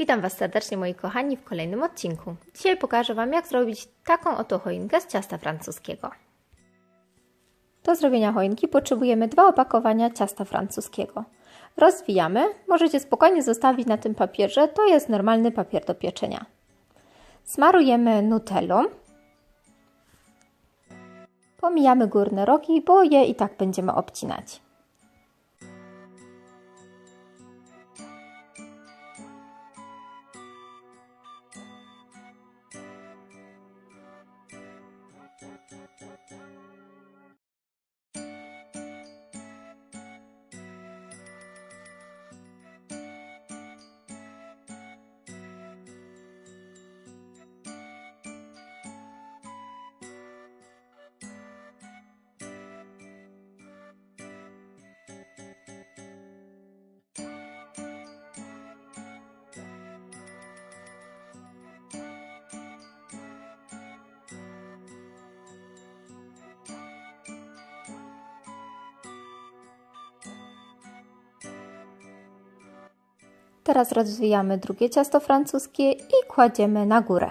Witam Was serdecznie moi kochani w kolejnym odcinku. Dzisiaj pokażę Wam jak zrobić taką oto choinkę z ciasta francuskiego. Do zrobienia choinki potrzebujemy dwa opakowania ciasta francuskiego. Rozwijamy, możecie spokojnie zostawić na tym papierze, to jest normalny papier do pieczenia. Smarujemy nutellą. Pomijamy górne rogi, bo je i tak będziemy obcinać. Teraz rozwijamy drugie ciasto francuskie i kładziemy na górę.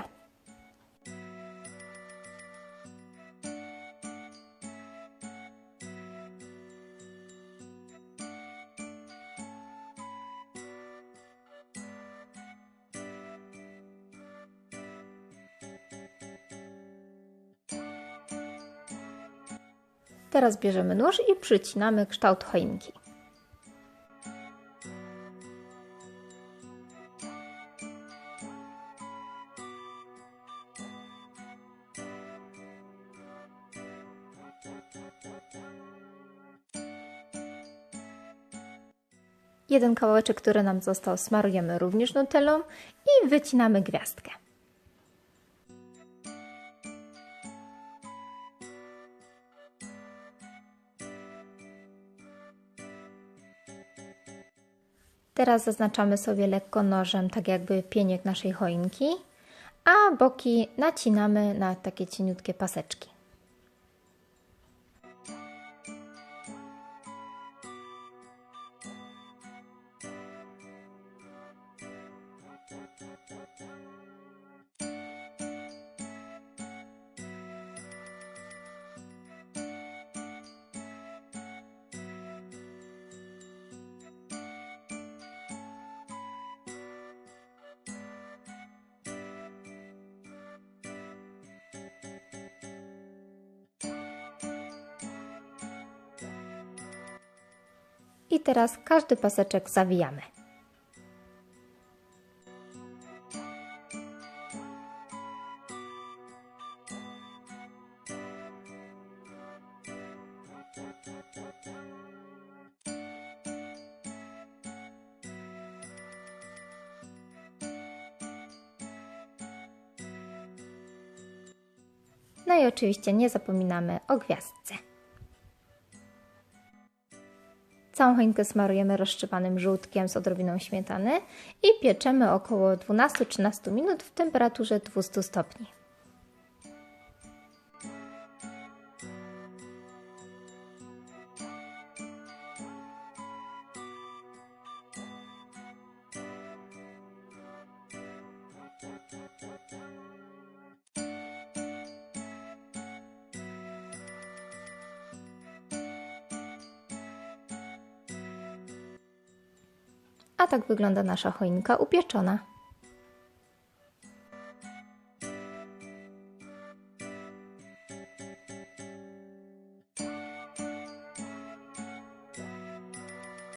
Teraz bierzemy nóż i przycinamy kształt choinki. Jeden kawałeczek, który nam został, smarujemy również nutellą i wycinamy gwiazdkę. Teraz zaznaczamy sobie lekko nożem, tak jakby pieniek naszej choinki, a boki nacinamy na takie cieniutkie paseczki. I teraz każdy paseczek zawijamy. No i oczywiście nie zapominamy o gwiazdce. Całą choinkę smarujemy rozszczypanym żółtkiem z odrobiną śmietany i pieczemy około 12-13 minut w temperaturze 200 stopni. A tak wygląda nasza choinka upieczona.